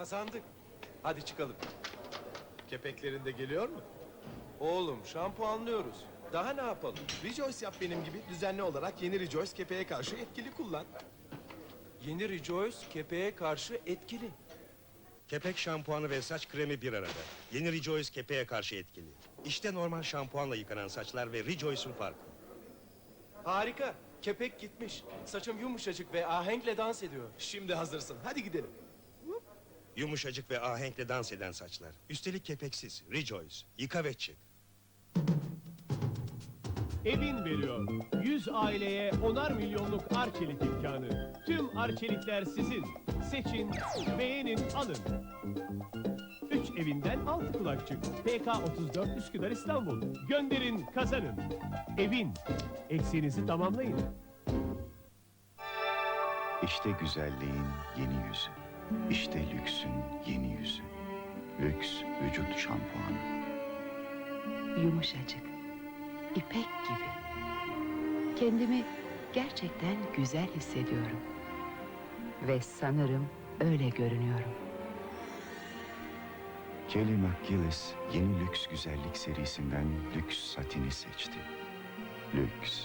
Kazandık. Hadi çıkalım. Kepeklerinde geliyor mu? Oğlum şampuanlıyoruz. Daha ne yapalım? Rejoice yap benim gibi. Düzenli olarak yeni Rejoice kepeğe karşı etkili kullan. Yeni Rejoice kepeğe karşı etkili. Kepek şampuanı ve saç kremi bir arada. Yeni Rejoice kepeğe karşı etkili. İşte normal şampuanla yıkanan saçlar ve Rejoice'un farkı. Harika. Kepek gitmiş. Saçım yumuşacık ve ahenkle dans ediyor. Şimdi hazırsın. Hadi gidelim. Yumuşacık ve ahenkle dans eden saçlar. Üstelik kepeksiz. Rejoice. Yıka ve çık. Evin veriyor. 100 aileye onar milyonluk Arçelik imkanı. Tüm Arçelikler sizin. Seçin, beğenin, alın. 3 evinden 6 kulakçık. PK 34 Üsküdar İstanbul. Gönderin, kazanın. Evin. Eksiğinizi tamamlayın. İşte güzelliğin yeni yüzü. İşte lüksün yeni yüzü. Lüks vücut şampuanı. Yumuşacık, ipek gibi. Kendimi gerçekten güzel hissediyorum. Ve sanırım öyle görünüyorum. Kelly McGillis yeni lüks güzellik serisinden lüks satini seçti. Lüks,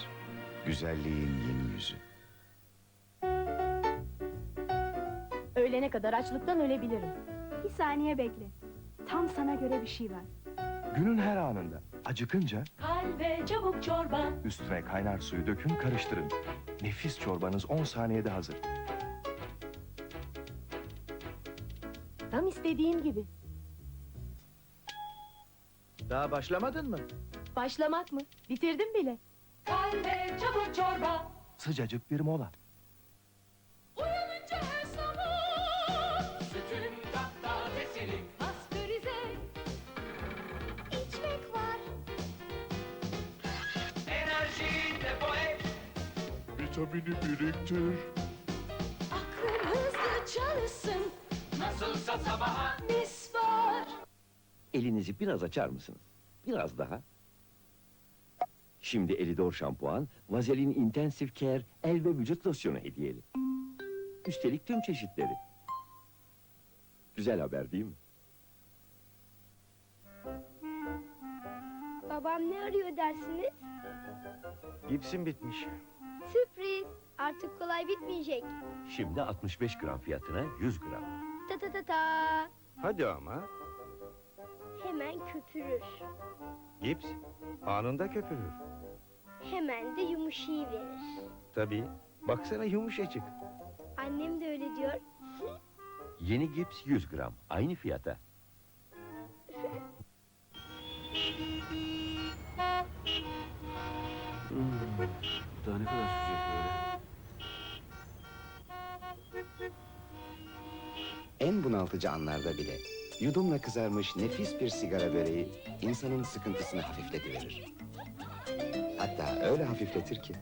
güzelliğin yeni yüzü. Öğlene kadar açlıktan ölebilirim. Bir saniye bekle. Tam sana göre bir şey var. Günün her anında acıkınca Kalbe çabuk çorba. üstüne kaynar suyu dökün karıştırın. Nefis çorbanız 10 saniyede hazır. Tam istediğim gibi. Daha başlamadın mı? Başlamak mı? Bitirdim bile. Kalbe çabuk çorba. Sıcacık bir mola. Vitamini biriktir. Aklın hızlı çalışsın. Nasılsa sabaha mis var. Elinizi biraz açar mısınız? Biraz daha. Şimdi Elidor şampuan, Vazelin Intensive Care el ve vücut losyonu hediyeli. Üstelik tüm çeşitleri. Güzel haber değil mi? Babam ne arıyor dersiniz? Gipsin bitmiş. Artık kolay bitmeyecek. Şimdi 65 gram fiyatına 100 gram. Ta ta ta ta. Hadi ama. Hemen köpürür. Gips. Anında köpürür. Hemen de yumuşayı verir. Tabii. Baksana yumuşacık. Annem de öyle diyor. Yeni gips 100 gram. Aynı fiyata. Daha ne kadar sürecek böyle? En bunaltıcı anlarda bile yudumla kızarmış nefis bir sigara böreği insanın sıkıntısını hafifletiverir. Hatta öyle hafifletir ki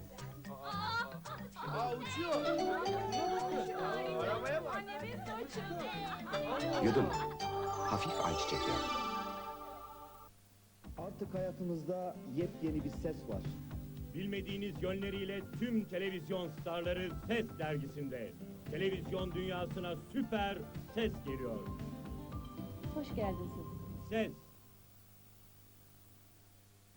yudum hafif ayçiçek yağı. Artık hayatımızda yepyeni bir ses var. Bilmediğiniz yönleriyle tüm televizyon starları Ses dergisinde. Televizyon dünyasına süper ses geliyor. Hoş geldin Ses